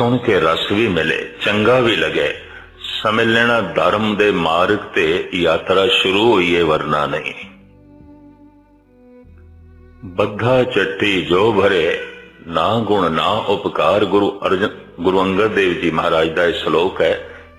ਸੁਣ ਕੇ ਰਸ ਵੀ ਮਿਲੇ, ਚੰਗਾ ਵੀ ਲਗੇ। ਸਮਝ ਲੈਣਾ ਧਰਮ ਦੇ ਮਾਰਗ ਤੇ ਯਾਤਰਾ ਸ਼ੁਰੂ ਹੋਈ ਹੈ ਵਰਨਾ ਨਹੀਂ। ਬੱਧਾ ਚੱਟੀ ਜੋ ਭਰੇ, ਨਾ ਗੁਣ ਨਾ ਉਪਕਾਰ, ਗੁਰੂ ਅਰਜਨ ਗੁਰੂ ਅੰਗਦ ਦੇਵ ਜੀ ਮਹਾਰਾਜ ਦਾ ਇਹ ਸ਼ਲੋਕ ਹੈ,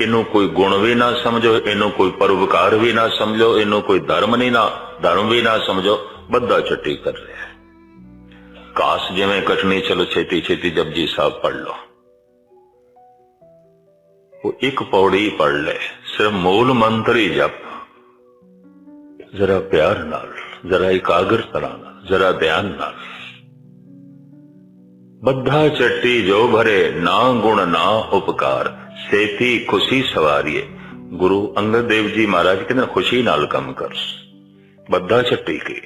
ਇਹਨੂੰ ਕੋਈ ਗੁਣ ਵੀ ਨਾ ਸਮਝੋ, ਇਹਨੂੰ ਕੋਈ ਪਰਉਪਕਾਰ ਵੀ ਨਾ ਸਮਝੋ, ਇਹਨੂੰ ਕੋਈ ਧਰਮ ਨਹੀਂ ਨਾ, ਧਰਮ ਵੀ ਨਾ ਸਮਝੋ, ਬੱਧਾ ਚੱਟੀ ਕਰ ਰਿਹਾ ਕਾਸ ਜਿਵੇਂ ਕਟਣੀ ਚਲੋ ਛੇਤੀ ਛੇਤੀ ਜਪਜੀ ਸਾਹਿਬ ਪੜ ਲਓ। ਉਹ ਇੱਕ ਪੌੜੀ ਪੜ ਲੈ, ਸਿਰਫ ਮੂਲ ਮੰਤਰ ਹੀ ਜਪ। ਜ਼ਰਾ ਪਿਆਰ ਨਾਲ, ਜ਼ਰਾ ਇਕਾਗਰਤਾ ਨਾਲ, ਜ਼ਰਾ ਧਿਆਨ ਨਾਲ। ਬੱਧਾ ਚੱਟੀ ਜੋ ਭਰੇ, ਨਾ ਗੁਣ ਨਾ ਉਪਕਾਰ, ਸੇਤੀ ਖੁਸ਼ੀ ਸਵਾਰੀਏ। ਗੁਰੂ ਅੰਗਦ ਦੇਵ ਜੀ ਮਹਾਰਾਜ ਕਹਿੰਦੇ ਖੁਸ਼ੀ ਨਾਲ ਕੰਮ ਕਰ। ਬੱਧਾ ਚੱਟੀ ਕੀ?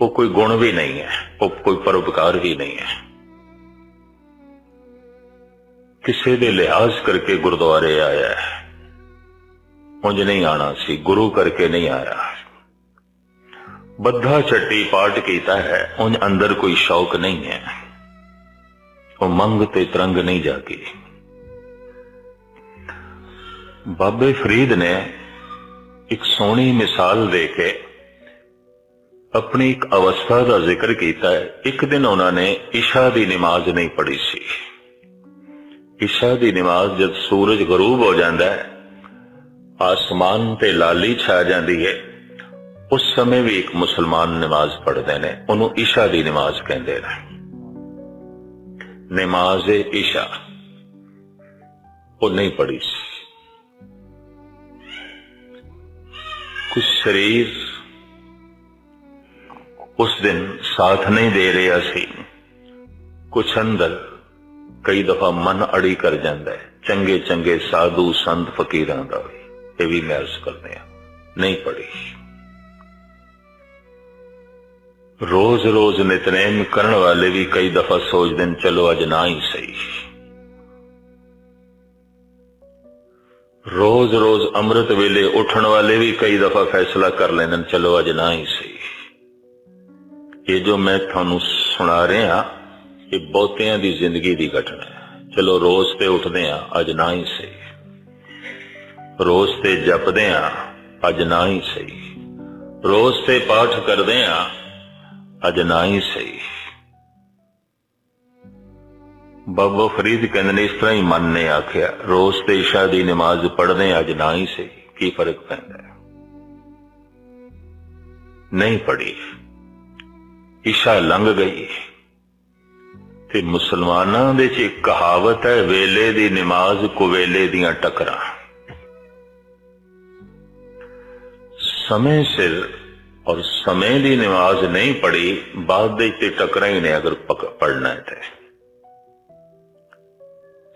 ਉਹ ਕੋਈ ਗੁਣ ਵੀ ਨਹੀਂ ਹੈ, ਉਹ ਕੋਈ ਪਰਉਪਕਾਰ ਵੀ ਨਹੀਂ ਹੈ। ਕਿਸੇ ਦੇ ਲਿਹਾਜ਼ ਕਰਕੇ ਗੁਰਦੁਆਰੇ ਆਇਆ ਹੈ। ਉਂਝ ਨਹੀਂ ਆਣਾ ਸੀ, ਗੁਰੂ ਕਰਕੇ ਨਹੀਂ ਆਇਆ। ਬੱਧਾ ਛੱਟੀ ਪਾਠ ਕੀਤਾ ਹੈ, ਉਂਝ ਅੰਦਰ ਕੋਈ ਸ਼ੌਕ ਨਹੀਂ ਹੈ। ਉਹ ਮੰਗ ਤੇ ਤਰੰਗ ਨਹੀਂ ਜਾਗੀ। ਬਾਬੇ ਫਰੀਦ ਨੇ ਇੱਕ ਸੋਹਣੀ ਮਿਸਾਲ ਦੇ ਕੇ ਆਪਣੀ ਇੱਕ ਅਵਸਥਾ ਦਾ ਜ਼ਿਕਰ ਕੀਤਾ ਹੈ। ਇੱਕ ਦਿਨ ਉਹਨਾਂ ਨੇ ਇਸ਼ਾ ਦੀ ਨਮਾਜ਼ ਨਹੀਂ ਪੜ੍ਹੀ ਸੀ। ਇਸ਼ਾ ਦੀ ਨਮਾਜ਼ ਜਦ ਸੂਰਜ ਗਰੂਬ ਹੋ ਜਾਂਦਾ ਹੈ, ਆਸਮਾਨ ਤੇ ਲਾਲੀ ਛਾ ਜਾਂਦੀ ਹੈ, ਉਸ ਸਮੇਂ ਵੀ ਇੱਕ ਮੁਸਲਮਾਨ ਨਮਾਜ਼ ਪੜ੍ਹਦੇ ਨੇ, ਉਹਨੂੰ ਇਸ਼ਾ ਦੀ ਨਮਾਜ਼ ਕਹਿੰਦੇ ਨੇ। ਨਮਾਜ਼ ਇਸ਼ਾ ਉਹ ਨਹੀਂ ਪੜ੍ਹੀ ਸੀ। ਕੁਝ ਸਰੀਰ ਉਸ ਦਿਨ ਸਾਥ ਨਹੀਂ ਦੇ ਰਿਹਾ ਸੀ। ਕੁਝ ਅੰਦਰ ਕਈ ਦਫਾ ਮਨ ਅੜੀ ਕਰ ਜਾਂਦਾ ਹੈ। ਚੰਗੇ ਚੰਗੇ ਸਾਧੂ ਸੰਤ ਫਕੀਰਾਂ ਦਾ ਵੀ। ਇਹ ਵੀ ਮੈਂ ਅਰਜ਼ ਕਰਦੇ ਆ ਨਹੀਂ ਪੜੀ ਰੋਜ਼ ਰੋਜ਼ ਨਿਤਨੇਮ ਕਰਨ ਵਾਲੇ ਵੀ ਕਈ ਦਫਾ ਸੋਚਦੇ ਨੇ, ਚਲੋ ਅੱਜ ਨਾ ਹੀ ਸਹੀ। ਰੋਜ਼ ਰੋਜ਼ ਅੰਮ੍ਰਿਤ ਵੇਲੇ ਉੱਠਣ ਵਾਲੇ ਵੀ ਕਈ ਦਫਾ ਫੈਸਲਾ ਕਰ ਲੈਂਦੇ ਨੇ, ਚਲੋ ਅੱਜ ਨਾ ਹੀ ਸਹੀ। ਇਹ ਜੋ ਮੈਂ ਤੁਹਾਨੂੰ ਸੁਣਾ ਰਿਹਾ ਇਹ ਬਹੁਤਿਆਂ ਦੀ ਜ਼ਿੰਦਗੀ ਦੀ ਘਟਨਾ ਹੈ ਚਲੋ ਰੋਜ਼ ਤੇ ਉੱਠਦੇ ਆ ਅੱਜ ਨਾ ਹੀ ਸਹੀ ਰੋਜ਼ ਤੇ ਜਪਦੇ ਆ ਅੱਜ ਨਾ ਹੀ ਸਹੀ ਰੋਜ਼ ਤੇ ਪਾਠ ਕਰਦੇ ਆ ਅੱਜ ਨਾ ਹੀ ਸਹੀ ਬਾਬਾ ਫਰੀਦ ਕਹਿੰਦੇ ਨੇ ਇਸ ਤਰ੍ਹਾਂ ਹੀ ਮਨ ਨੇ ਆਖਿਆ ਰੋਜ਼ ਤੇ ਇਸ਼ਾ ਦੀ ਨਮਾਜ਼ ਪੜ੍ਹਦੇ ਆ ਅੱਜ ਨਾ ਹੀ ਸਹੀ ਕੀ ਫ਼ਰਕ ਪੈਂਦਾ ਹੈ ਨਹੀਂ ਪੜੀ ਇਸ਼ਾ ਲੰਘ ਗਈ ਤੇ ਮੁਸਲਮਾਨਾਂ ਦੇ ਚ ਇੱਕ ਕਹਾਵਤ ਹੈ, ਵੇਲੇ ਦੀ ਨਮਾਜ਼ ਕੁਵੇਲੇ ਦੀਆਂ ਟਕਰਾਂ। ਸਮੇਂ ਸਿਰ ਔਰ ਸਮੇਂ ਦੀ ਨਮਾਜ਼ ਨਹੀਂ ਪੜੀ ਬਾਅਦ ਦੇ ਤੇ ਟਕਰਾਂ ਹੀ ਨੇ ਅਗਰ ਪੜਨਾ ਹੈ ਤੇ।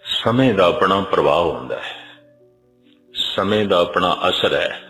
ਸਮੇਂ ਦਾ ਆਪਣਾ ਪ੍ਰਭਾਵ ਹੁੰਦਾ ਹੈ। ਸਮੇਂ ਦਾ ਆਪਣਾ ਅਸਰ ਹੈ।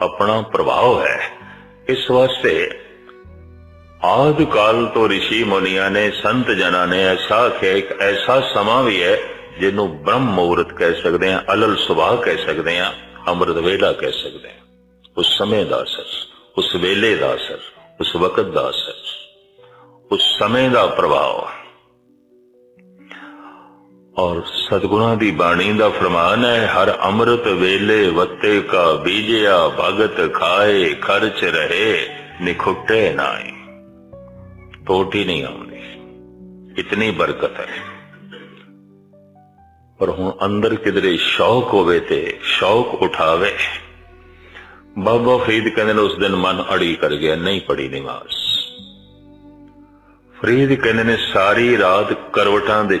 ਆਪਣਾ ਪ੍ਰਭਾਵ ਹੈ। ਇਸ ਵਾਸਤੇ ਆਦ ਕਾਲ ਤੋਂ ઋષਿ ਮੁਨੀਆਂ ਨੇ, ਸੰਤ ਜਨਾਂ ਨੇ ਐਸਾ ਆਖਿਆ, ਇੱਕ ਐਸਾ ਸਮਾਂ ਵੀ ਹੈ ਜਿਹਨੂੰ ਬ੍ਰਹਮ ਮੁਹੂਰਤ ਕਹਿ ਸਕਦੇ ਹਾਂ, ਅਲਲ ਸੁਭਾ ਕਹਿ ਸਕਦੇ ਹਾਂ, ਅੰਮ੍ਰਿਤ ਵੇਲਾ ਕਹਿ ਸਕਦੇ ਹਾਂ। ਉਸ ਸਮੇਂ ਦਾ ਅਸਰ, ਉਸ ਵੇਲੇ ਦਾ ਅਸਰ, ਉਸ ਵਕਤ ਦਾ ਅਸਰ, ਉਸ ਸਮੇਂ ਦਾ ਪ੍ਰਭਾਵ। ਔਰ ਸਤਗੁਰਾਂ ਦੀ ਬਾਣੀ ਦਾ ਫਰਮਾਨ ਹੈ, ਹਰ ਅੰਮ੍ਰਿਤ ਵੇਲੇ ਵੱਤੇ ਕਾ ਬੀਜਿਆ, ਭਗਤ ਖਾਏ, ਖਰਚ ਰਹੇ, ਨਿਖੁੱਟੇ ਨਾਈ ਟੋਟੀ ਨਹੀਂ ਆਉਂਦੀ। ਇਤਨੀ ਬਰਕਤ ਹੈ। ਪਰ ਹੁਣ ਅੰਦਰ ਕਿਧਰੇ ਸ਼ੌਕ ਹੋਵੇ ਤੇ ਸ਼ੌਕ ਉਠਾਵੇ। ਬਾਬਾ ਫਰੀਦ ਕਹਿੰਦੇ ਨੇ, ਉਸ ਦਿਨ ਮਨ ਅੜੀ ਕਰ ਗਿਆ, ਨਹੀਂ ਪੜੀ ਨਮਾਜ਼ ਫਰੀਦ ਕਹਿੰਦੇ ਨੇ, ਸਾਰੀ ਰਾਤ ਕਰਵਟਾਂ ਦੇ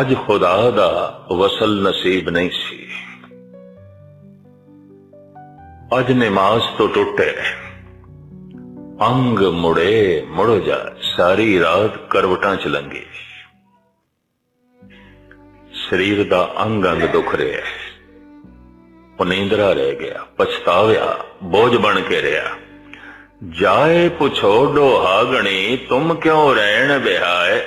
ਅੱਜ ਖੁਦਾ ਦਾ ਵਸਲ ਨਸੀਬ ਨਹੀਂ ਸੀ। ਅੱਜ ਨਮਾਜ਼ ਤੋਂ ਟੁੱਟੇ। ਅੰਗ ਮੁੜੇ, ਮੁੜ ਜਾ, ਸਾਰੀ ਰਾਤ ਕਰਵਟਾਂ ਚ ਲੰਗੀ ਸਰੀਰ ਦਾ ਅੰਗ ਅੰਗ ਦੁਖ ਰਿਹਾ। ਹੈ ਰਹਿ ਗਿਆ, ਪਛਤਾਵਿਆ, ਬੋਝ ਬਣ ਕੇ ਰਿਹਾ। ਜਾਏ ਪੁੱਛੋ ਡੋਹਾਗਣੀ ਤੁਮ ਕਿਉਂ ਰਹਿਣ ਬਿਹਾਏ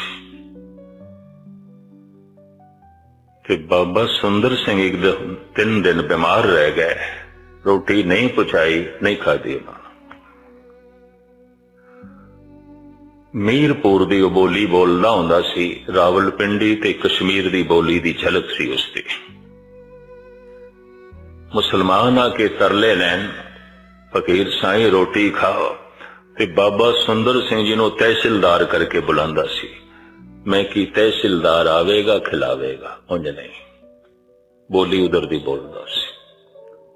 ਤੇ ਬਾਬਾ ਸੁੰਦਰ ਸਿੰਘ ਇੱਕ ਦਿਨ, ਤਿੰਨ ਦਿਨ ਬਿਮਾਰ ਰਹਿ ਗਏ। ਰੋਟੀ ਨਹੀਂ ਪਹੁੰਚਾਈ ਨਹੀਂ ਖਾਧੀ ਉਹਨਾਂ ਮੀਰਪੁਰ ਦੀ ਉਹ ਬੋਲੀ ਬੋਲਦਾ ਹੁੰਦਾ ਸੀ, ਰਾਵਲਪਿੰਡੀ ਤੇ ਕਸ਼ਮੀਰ ਦੀ ਬੋਲੀ ਦੀ ਝਲਕ ਸੀ ਉਸ ਦੀ। ਮੁਸਲਮਾਨ ਆ ਕੇ ਤਰਲੇ ਲੈਣ, ਫਕੀਰ ਸਾਈਂ ਰੋਟੀ ਖਾਓ, ਤੇ ਬਾਬਾ ਸੁੰਦਰ ਸਿੰਘ ਜੀ ਨੂੰ ਤਹਿਸੀਲਦਾਰ ਕਰਕੇ ਬੁਲਾਉਂਦਾ ਸੀ। ਮੈਂ ਕੀ ਤਹਿਸੀਲਦਾਰ ਆਵੇਗਾ, ਖਿਲਾਵੇਗਾ। ਉਂਝ ਨਹੀਂ। ਬੋਲੀ ਉਧਰ ਦੀ ਬੋਲਦਾ ਸੀ।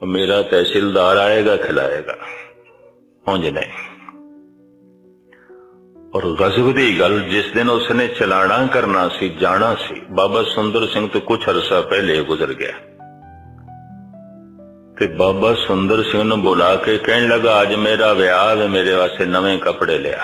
ਮੇਰਾ ਤਹਿਸੀਲਦਾਰ ਆਏਗਾ, ਖਿਲਾਏਗਾ। ਉਂਝ ਨਹੀਂ। ਔਰ ਗਜ਼ਬ ਦੀ ਗੱਲ ਜਿਸ ਦਿਨ ਉਸਨੇ ਚਲਾਣਾ ਕਰਨਾ ਸੀ, ਜਾਣਾ ਸੀ, ਬਾਬਾ ਸੁੰਦਰ ਸਿੰਘ ਤੋਂ ਕੁਝ ਅਰਸਾ ਪਹਿਲੇ ਗੁਜ਼ਰ ਗਿਆ। ਤੇ ਬਾਬਾ ਸੁੰਦਰ ਸਿੰਘ ਨੂੰ ਬੁਲਾ ਕੇ ਕਹਿਣ ਲੱਗਾ, ਅੱਜ ਮੇਰਾ ਵਿਆਹ ਹੈ ਮੇਰੇ ਵਾਸਤੇ ਨਵੇਂ ਕੱਪੜੇ ਲਿਆ।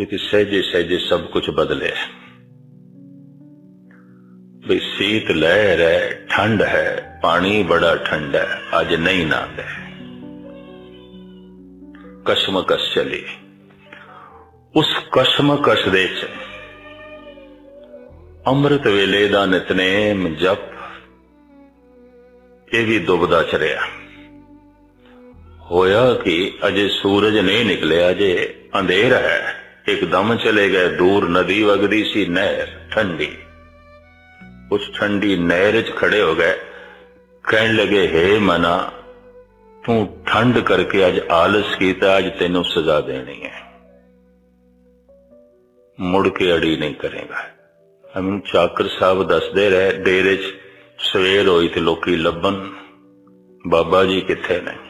ਇਹ ਸਹਿਜੇ ਸਹਿਜੇ ਸਭ ਕੁਝ ਬਦਲੇ ਬਈ ਸੀਤ ਲਹਿਰ ਹੈ, ਠੰਡ ਹੈ, ਪਾਣੀ ਬੜਾ ਠੰਡਾ ਹੈ, ਅੱਜ ਨਹੀਂ ਨਾਂਦਾ ਕਸ਼ਮਕਸ਼ ਚਲੀ। ਉਸ ਕਸ਼ਮਕਸ਼ ਦੇ ਚ ਅੰਮ੍ਰਿਤ ਵੇਲੇ ਦਾ ਨਿਤਨੇਮ ਜਪ, ਇਹ ਵੀ ਦੁਬਦਾ ਚ ਰਿਹਾ ਹੋਇਆ ਕਿ, ਅਜੇ ਸੂਰਜ ਨਹੀਂ ਨਿਕਲਿਆ ਜੇ ਅੰਧੇਰ ਹੈ। ਇੱਕਦਮ ਚਲੇ ਗਏ ਦੂਰ ਨਦੀ ਵਗਦੀ ਸੀ ਨਹਿਰ ਠੰਡੀ। ਉਸ ਠੰਡੀ ਨਹਿਰ 'ਚ ਖੜੇ ਹੋ ਗਏ। ਕਹਿਣ ਲੱਗੇ, ਹੈ ਮਨਾ, ਤੂੰ ਠੰਡ ਕਰਕੇ ਅੱਜ ਆਲਸ ਕੀਤਾ, ਅੱਜ ਤੈਨੂੰ ਸਜ਼ਾ ਦੇਣੀ ਹੈ। ਮੁੜ ਕੇ ਅੜੀ ਨਹੀਂ ਕਰੇਗਾ। ਅਮਨ ਚਾਕਰ ਸਾਹਿਬ ਦੱਸਦੇ ਰਹੇ, ਡੇਰੇ 'ਚ ਸਵੇਰ ਹੋਈ ਤੇ ਲੋਕੀ ਲੱਭਣ, ਬਾਬਾ ਜੀ ਕਿੱਥੇ ਨੇ?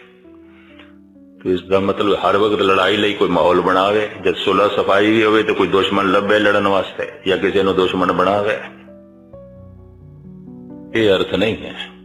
ਤੇ ਇਸ ਦਾ ਮਤਲਬ ਹਰ ਵਕਤ ਲੜਾਈ ਲਈ ਕੋਈ ਮਾਹੌਲ ਬਣਾਵੇ, ਜਦ ਸੁਲਾ ਸਫ਼ਾਈ ਵੀ ਹੋਵੇ ਤੇ ਕੋਈ ਦੁਸ਼ਮਣ ਲੱਭੇ ਲੜਨ ਵਾਸਤੇ ਜਾਂ ਕਿਸੇ ਨੂੰ ਦੁਸ਼ਮਣ ਬਣਾਵੇ ਇਹ ਅਰਥ ਨਹੀਂ ਹੈ।